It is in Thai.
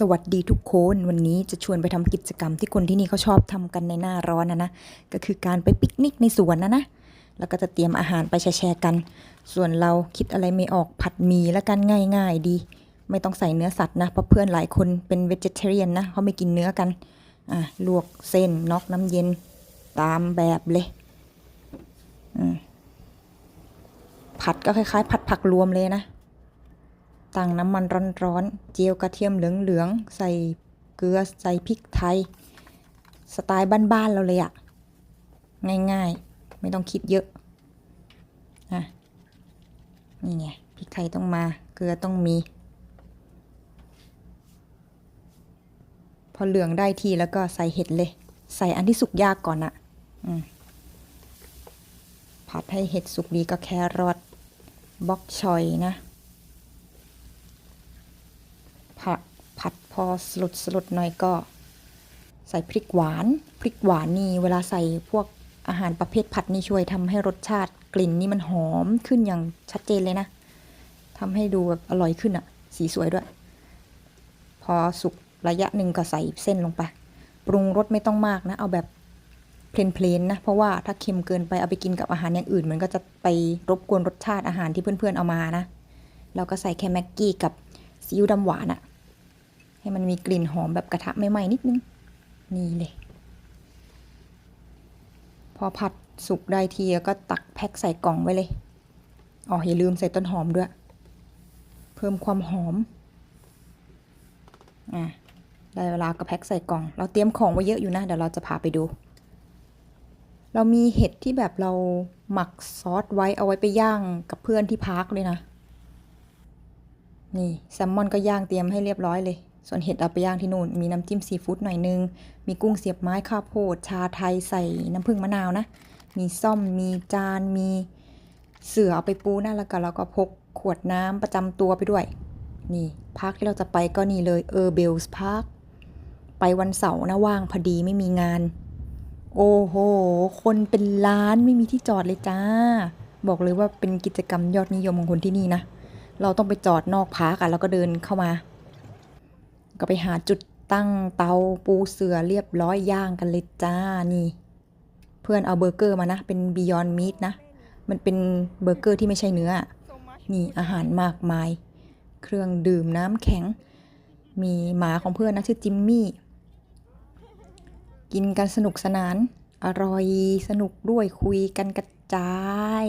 สวัสดีทุกคนวันนี้จะชวนไปทำกิจกรรมที่คนที่นี่เขาชอบทำกันในหน้าร้อนนะนะก็คือการไปปิกนิกในสวนนะนะแล้วก็จะเตรียมอาหารไปแชร์กัน ส่วนเราคิดอะไรไม่ออกผัดหมี่แล้วกันง่าย ๆ ดี ไม่ต้องใส่เนื้อสัตว์นะเพราะเพื่อนหลายคนเป็นเวจเทเรียนนะเขาไม่กินเนื้อกันอะลวกเส้นน็อกน้ำเย็นตามแบบเลยอืผัดก็คล้ายๆ ผัดผักรวมเลยนะ ตั้งน้ำมันร้อนๆ เจียวกระเทียมเหลืองๆ ใส่เกลือ ใส่พริกไทย สไตล์บ้านๆเราเลยอะง่ายๆ ไม่ต้องคิดเยอะอะนี่ไงพริกไทยต้องมา เกลือต้องมี พอเหลืองได้ทีแล้วก็ใส่เห็ดเลย ใส่อันที่สุกยากก่อนอะผัดให้เห็ดสุกดีก็แครอทบล็อกชอยนะ ผัด ผัดพอสลดสลดหน่อยก็ ใส่พริกหวาน พริกหวานนี่เวลาใส่พวกอาหารประเภทผัดนี่ช่วยทำให้รสชาติกลิ่นนี่มันหอมขึ้นอย่างชัดเจนเลยนะทำให้ดูแบบอร่อยขึ้นอะสีสวยด้วย พอสุกระยะหนึ่งก็ใส่เส้นลงไป ปรุงรสไม่ต้องมากนะ เอาแบบเพลนๆนะ เพราะว่าถ้าเค็มเกินไปเอาไปกินกับอาหารอย่างอื่น มันก็จะไปรบกวนรสชาติอาหารที่เพื่อนๆเอามานะ เราก็ใส่แค่แม็กกี้กับซีอิ๊วดำหวานอะ ให้มันมีกลิ่นหอมแบบกระทะไม่ไหม้นิดนึง นี่เลย พอผัดสุกได้ทีก็ตักแพ็คใส่กล่องไว้เลย อ๋ออย่าลืมใส่ต้นหอมด้วย เพิ่มความหอม อะ ได้เวลาก็แพ็คใส่กล่อง เราเตรียมของไว้เยอะอยู่นะ เดี๋ยวเราจะพาไปดู เรามีเห็ดที่แบบเราหมักซอสไว้เอาไว้ไปย่างกับเพื่อนที่พักเลยนะ นี่แซลมอนก็ย่างเตรียมให้เรียบร้อยเลย ส่วนเห็ดเอาไปย่างที่นู่น มีน้ำจิ้มซีฟู้ดหน่อยนึง มีกุ้งเสียบไม้ข้าวโพด ชาไทยใส่น้ำผึ้งมะนาวนะ มีซ่อม มีจาน มีเสือเอาไปปูนะแล้วก็เราก็พกขวดน้ำประจำตัวไปด้วย นี่พาร์คที่เราจะไปก็นี่เลยเออร์เบลส์พาร์ค ไปวันเสาร์นะว่างพอดีไม่มีงาน โอ้โห คนเป็นล้านไม่มีที่จอดเลยจ้า บอกเลยว่าเป็นกิจกรรมยอดนิยมของคนที่นี่นะ เราต้องไปจอดนอกพาร์กอะแล้วก็เดินเข้ามา ก็ไปหาจุดตั้งเตาปูเสือเรียบร้อยย่างกันเลยจ้านี่ เพื่อนเอาเบอร์เกอร์มานะ เป็น Beyond Meat นะ มันเป็นเบอร์เกอร์ที่ไม่ใช่เนื้อ นี่อาหารมากมาย เครื่องดื่มน้ำแข็ง มีหมาของเพื่อนนะชื่อจิมมี่ กินกันสนุกสนาน อร่อยสนุกด้วยคุยกันกระจาย